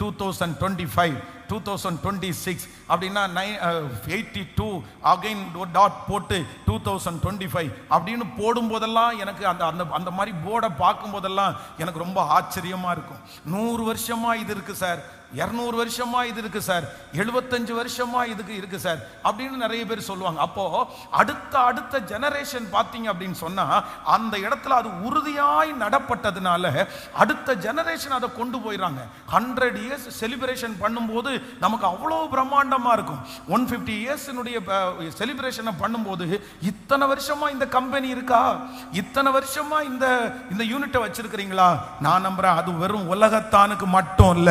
Two thousand twenty five two thousand twenty six அப்படின்னா nine eighty two again dot போட்டு two thousand twenty five அப்படின்னு போடும்போதெல்லாம் எனக்கு அந்த அந்த அந்த மாதிரி போர்டை பார்க்கும்போதெல்லாம் எனக்கு ரொம்ப ஆச்சரியமாக இருக்கும். நூறு வருஷமாக இது இருக்குது சார். இரநூறு வருஷமா இது இருக்கு சார். எழுபத்தஞ்சு வருஷமா இதுக்கு இருக்கு சார். அப்படின்னு நிறைய பேர் சொல்லுவாங்க. அப்போ அடுத்த அடுத்த ஜெனரேஷன் பார்த்தீங்க அப்படின்னு சொன்னா அந்த இடத்துல அது உறுதியாய் நடப்பட்டதுனால அடுத்த ஜெனரேஷன் அதை கொண்டு போயிடுறாங்க. ஹண்ட்ரட் இயர்ஸ் செலிப்ரேஷன் பண்ணும்போது நமக்கு அவ்வளோ பிரம்மாண்டமா இருக்கும். ஒன் ஃபிஃப்டி இயர்ஸினுடைய செலிப்ரேஷனை பண்ணும்போது இத்தனை வருஷமா இந்த கம்பெனி இருக்கா? இத்தனை வருஷமா இந்த இந்த யூனிட்டை வச்சிருக்கிறீங்களா? நான் நம்புறேன் அது வெறும் உலகத்தானுக்கு மட்டும் இல்ல.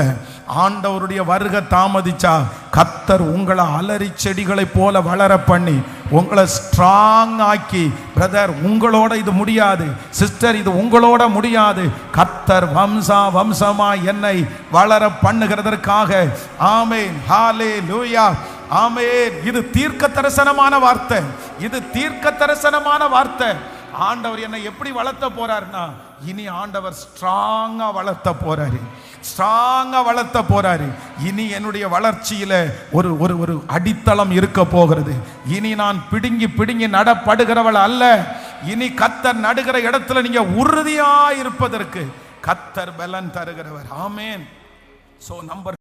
ஆண்டவருடைய வருகை தாமதிச்சா கத்தர் உங்களை அலறி செடிகளைப் போல வளர பண்ணி உங்களை ஸ்ட்ராங் ஆக்கி பிரதர் உங்களோட இது முடியாது சிஸ்டர் இது உங்களோட முடியாது. கத்தர் வம்சா வம்சமா என்னை வளர பண்ணுகிறதற்காக ஆமேன் ஹாலே லூயா ஆமே இது தீர்க்க தரிசனமான வார்த்தை இது தீர்க்க தரிசனமான வார்த்தை. ஆண்டவர் என்னை எப்படி வளர்த்த போறாருன்னா இனி ஆண்டவர் ஸ்ட்ராங்கா வளர்த்த போறாரு. ஸ்ட்ராங்கா வளர்த்த போறாரு. இனி என்னுடைய வளர்ச்சியில ஒரு ஒரு ஒரு அடித்தளம் இருக்க போகிறது. இனி நான் பிடுங்கி பிடுங்கி நடப்படுகிறவள் அல்ல. இனி கத்தர் நடுகிற இடத்துல நீங்க உறுதியா இருப்பதற்கு கத்தர் பலன் தருகிறவர். ஆமேன். So number